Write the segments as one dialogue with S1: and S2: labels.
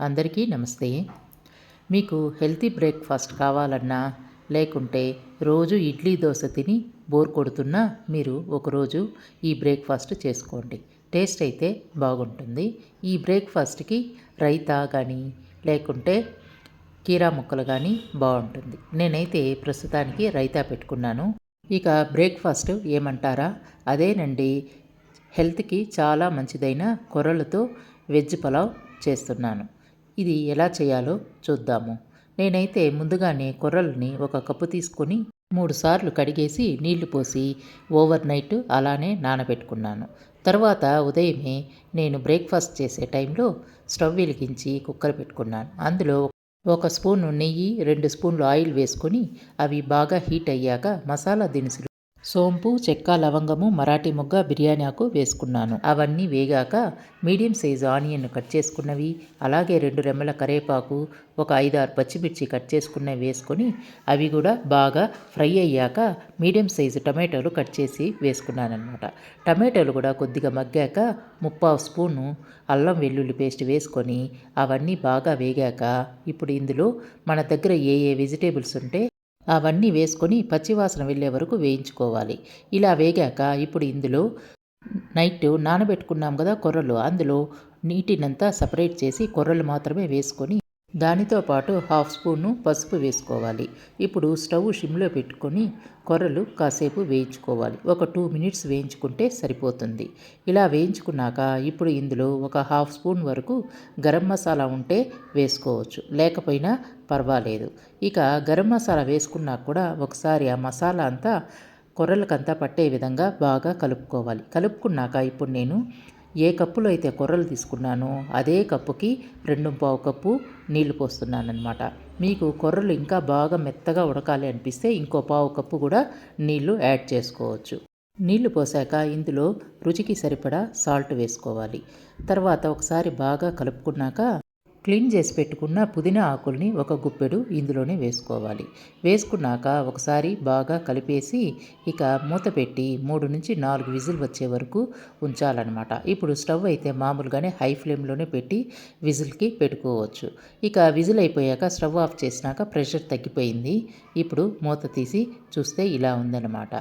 S1: అందరికీ నమస్తే. మీకు హెల్తీ బ్రేక్ఫాస్ట్ కావాలన్నా లేకుంటే రోజు ఇడ్లీ దోశ తిని బోర్ కొడుతున్నా మీరు ఒకరోజు ఈ బ్రేక్ఫాస్ట్ చేసుకోండి. టేస్ట్ అయితే బాగుంటుంది. ఈ బ్రేక్ఫాస్ట్కి రైతా కానీ లేకుంటే కీరా ముక్కలు కానీ బాగుంటుంది. నేనైతే ప్రస్తుతానికి రైతా పెట్టుకున్నాను. ఇక బ్రేక్ఫాస్ట్ ఏమంటారా? అదేనండి. హెల్త్కి చాలా మంచిదైన కొర్రలతో వెజ్ పలావ్ చేస్తున్నాను. ఇది ఎలా చేయాలో చూద్దాము. నేనైతే ముందుగానే కొర్రల్ని ఒక కప్పు తీసుకొని మూడు సార్లు కడిగేసి నీళ్ళు పోసి ఓవర్ నైట్ అలానే నానబెట్టుకున్నాను. తర్వాత ఉదయమే నేను బ్రేక్ఫాస్ట్ చేసే టైంలో స్టవ్ వెలిగించి కుక్కర్ పెట్టుకున్నాను. అందులో ఒక స్పూన్ నెయ్యి రెండు స్పూన్లు ఆయిల్ వేసుకొని అవి బాగా హీట్ అయ్యాక మసాలా దినుసులు సోంపు చెక్క లవంగము మరాఠీ మొగ్గ బిర్యానీ ఆకు వేసుకున్నాను. అవన్నీ వేగాక మీడియం సైజు ఆనియన్ కట్ చేసుకున్నవి అలాగే రెండు రెమ్మల కరేపాకు ఒక ఐదు ఆరు పచ్చిమిర్చి కట్ చేసుకున్నవి వేసుకొని అవి కూడా బాగా ఫ్రై అయ్యాక మీడియం సైజు టమాటోలు కట్ చేసి వేసుకున్నాను టమాటోలు కూడా కొద్దిగా మగ్గాక ముప్పావు స్పూను అల్లం వెల్లుల్లి పేస్ట్ వేసుకొని అవన్నీ బాగా వేగాక ఇప్పుడు ఇందులో మన దగ్గర ఏ ఏ వెజిటేబుల్స్ ఉంటే అవన్నీ వేసుకొని పచ్చివాసన వెళ్ళే వరకు వేయించుకోవాలి. ఇలా వేగాక ఇప్పుడు ఇందులో నైట్ నానబెట్టుకున్నాం కదా కొర్రలు. అందులో నీటినంతా సపరేట్ చేసి కొర్రలు మాత్రమే వేసుకొని దానితో పాటు హాఫ్ స్పూను పసుపు వేసుకోవాలి. ఇప్పుడు స్టవ్ షిమ్లో పెట్టుకొని కొర్రలు కాసేపు వేయించుకోవాలి. ఒక టూ మినిట్స్ వేయించుకుంటే సరిపోతుంది. ఇలా వేయించుకున్నాక ఇప్పుడు ఇందులో ఒక హాఫ్ స్పూన్ వరకు గరం మసాలా ఉంటే వేసుకోవచ్చు. లేకపోయినా పర్వాలేదు. ఇక గరం మసాలా వేసుకున్నా కూడా ఒకసారి ఆ మసాలా అంతా కొర్రలకంతా పట్టే విధంగా బాగా కలుపుకోవాలి. కలుపుకున్నాక ఇప్పుడు నేను ఏ కప్పులో అయితే కొర్రలు తీసుకున్నానో అదే కప్పుకి రెండు పావు కప్పు నీళ్ళు పోస్తున్నాను మీకు కొర్రలు ఇంకా బాగా మెత్తగా ఉడకాలి అనిపిస్తే ఇంకో పావు కప్పు కూడా నీళ్ళు యాడ్ చేసుకోవచ్చు. నీళ్ళు పోసాక ఇందులో రుచికి సరిపడా సాల్ట్ వేసుకోవాలి. తర్వాత ఒకసారి బాగా కలుపుకున్నాక క్లీన్ చేసి పెట్టుకున్న పుదీనా ఆకుల్ని ఒక గుప్పెడు ఇందులోనే వేసుకోవాలి. వేసుకున్నాక ఒకసారి బాగా కలిపేసి ఇక మూత పెట్టి మూడు నుంచి నాలుగు విజిల్ వచ్చే వరకు ఉంచాలన్నమాట. ఇప్పుడు స్టవ్ అయితే మామూలుగానే హై ఫ్లేమ్లోనే పెట్టి విజిల్కి పెట్టుకోవచ్చు. ఇక విజిల్ అయిపోయాక స్టవ్ ఆఫ్ చేసినాక ప్రెషర్ తగ్గిపోయింది. ఇప్పుడు మూత తీసి చూస్తే ఇలా ఉందన్నమాట.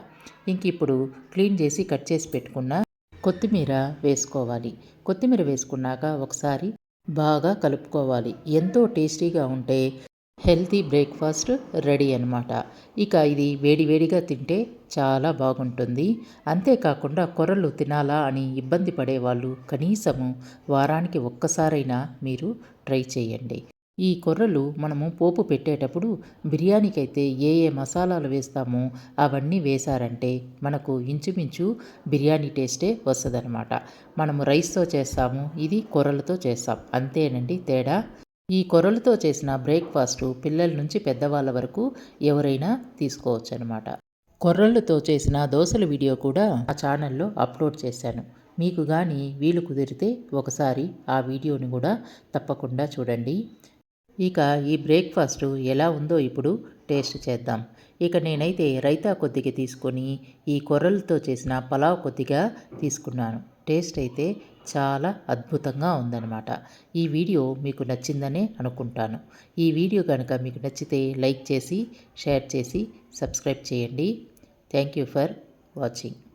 S1: ఇంక ఇప్పుడు క్లీన్ చేసి కట్ చేసి పెట్టుకున్న కొత్తిమీర వేసుకోవాలి. కొత్తిమీర వేసుకున్నాక ఒకసారి బాగా కలుపుకోవాలి. ఎంతో టేస్టీగా ఉంటే హెల్తీ బ్రేక్ఫాస్ట్ రెడీ అనమాట ఇక ఇది వేడివేడిగా తింటే చాలా బాగుంటుంది. అంతేకాకుండా కొర్రలు తినాలా అని ఇబ్బంది పడేవాళ్ళు కనీసము వారానికి ఒక్కసారైనా మీరు ట్రై చేయండి. ఈ కొర్రలు మనము పోపు పెట్టేటప్పుడు బిర్యానీకైతే ఏ ఏ మసాలాలు వేస్తామో అవన్నీ వేశారంటే మనకు ఇంచుమించు బిర్యానీ టేస్టే వస్తుందన్నమాట. మనము రైస్తో చేస్తాము ఇది కొర్రలతో చేస్తాం. అంతేనండి తేడా? ఈ కొర్రలతో చేసిన బ్రేక్ఫాస్ట్ పిల్లల నుంచి పెద్దవాళ్ళ వరకు ఎవరైనా తీసుకోవచ్చు అనమాట కొర్రలతో చేసిన దోశల వీడియో కూడా ఆ ఛానల్లో అప్లోడ్ చేశాను. మీకు కానీ వీలు కుదిరితే ఒకసారి ఆ వీడియోని కూడా తప్పకుండా చూడండి. ఇక ఈ బ్రేక్ఫాస్ట్ ఎలా ఉందో ఇప్పుడు టేస్ట్ చేద్దాం. ఇక నేనైతే రైతా కొద్దిగా తీసుకొని ఈ కొర్రలతో చేసిన పలావ్ కొద్దిగా తీసుకున్నాను. టేస్ట్ అయితే చాలా అద్భుతంగా ఉందన్నమాట. ఈ వీడియో మీకు నచ్చిందనే అనుకుంటాను. ఈ వీడియో కనుక మీకు నచ్చితే లైక్ చేసి షేర్ చేసి సబ్స్క్రైబ్ చేయండి. Thank you for watching.